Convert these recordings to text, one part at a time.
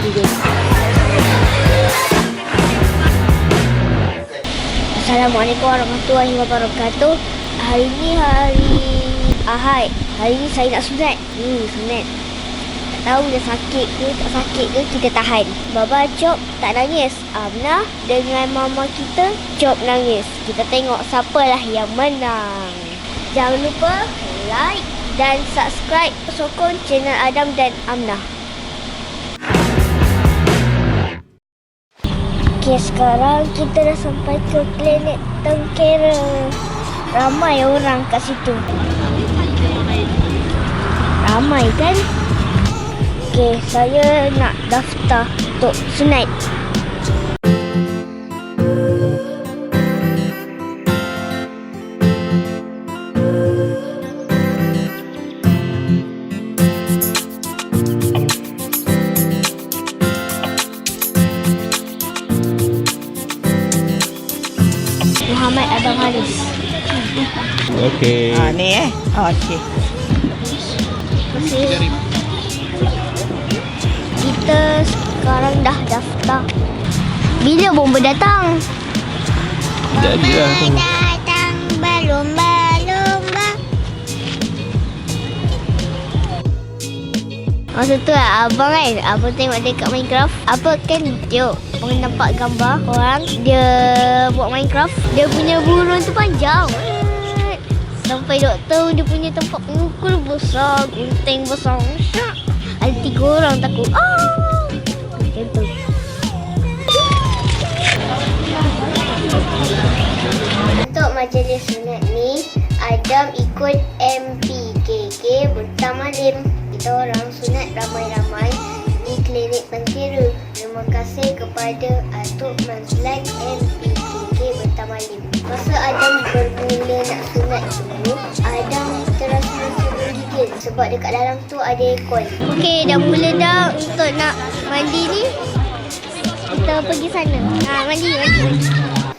tiga. Assalamualaikum warahmatullahi wabarakatuh. Hari ni hari Ahad. Hari ni saya nak sunat. Hmm, sunat. Tak tahu dia sakit ke tak sakit ke kita tahan. Baba Cop tak nangis. Amna dengan mama kita Cop nangis. Kita tengok siapalah yang menang. Jangan lupa like dan subscribe sokong channel Adam dan Amna. Okey, sekarang kita dah sampai ke planet Tengkera. Ramai orang kat situ. Ramai kan? Okey, saya nak daftar untuk sunat. Muhammad Adam Haris. Okey. Ha ni eh. Okey. Terima kasih. Kita sekarang dah daftar. Bila bomba datang? Jadi lah tu. datang belum. Masa tu lah abang kan Abang tengok dekat Minecraft Apa kan Tengok Abang nampak gambar Orang Dia buat Minecraft. Dia punya burung tu panjang. Sampai doktor Dia punya tempat pengukul besar. Gunting besar. Ada tiga orang takut. Ah. Macam tu. Untuk majlis sunat ni Adam ikut MPKK Bertama Lim. Kita orang sunat ramai-ramai kasih kepada Atuk Mazlan MPKK Bertama Lim Masa Adam bermula nak sunat dulu Adam terasa menggigil Sebab dekat dalam tu ada aircon. Okey dah mula dah untuk nak mandi ni? Kita pergi sana. Ha mandi mandi.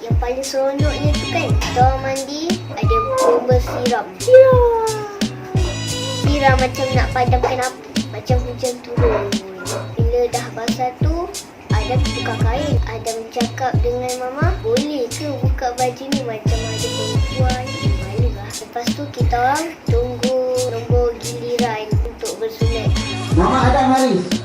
Yang paling seronoknya tu kan Kita mandi Ada bomba siram Siram. Siram macam nak padamkan api Macam hujan turun. Bila dah basah tu Adam tukar kain Adam cakap dengan mama Boleh ke buka baju ni Macam ada perempuan? Malu lah. Lepas tu kita orang Tunggu nombor giliran Untuk bersunat. Nama Adam Haris.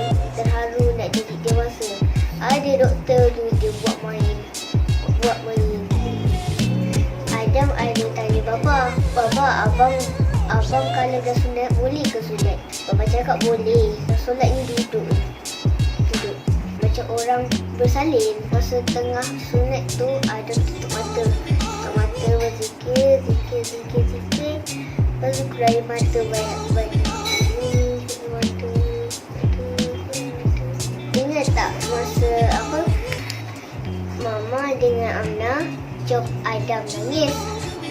dewasa Ada doktor tu dia buat main Buat main. Adam ada tanya Bapa Bapa abang Abang kalau dah sunat boleh ke sunat? Bapa cakap boleh. Solat ni duduk. Duduk. Macam orang bersalin Masa tengah sunat tu Adam tutup mata. Tutup mata berzikir Zikir, zikir, zikir. Lepas tu mata banyak-banyak dengan Amna Cop Adam nangis.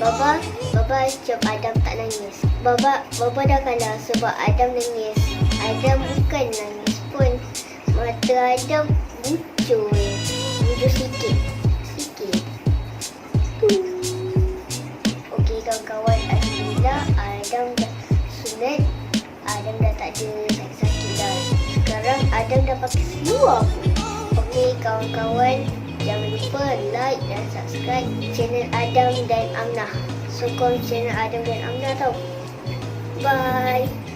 Baba Baba cop Adam tak nangis. Baba Baba dah kalah sebab Adam nangis. Adam bukan nangis pun. Mata Adam bucur Bucur sikit. Sikit. Okey kawan-kawan Alhamdulillah Adam dah sunat. Adam dah tak ada sakit-sakit dah. Sekarang Adam dah pakai seluar Okey kawan-kawan jangan lupa like dan subscribe channel Adam dan Amnah. Sokong channel Adam dan Amnah tau. Bye.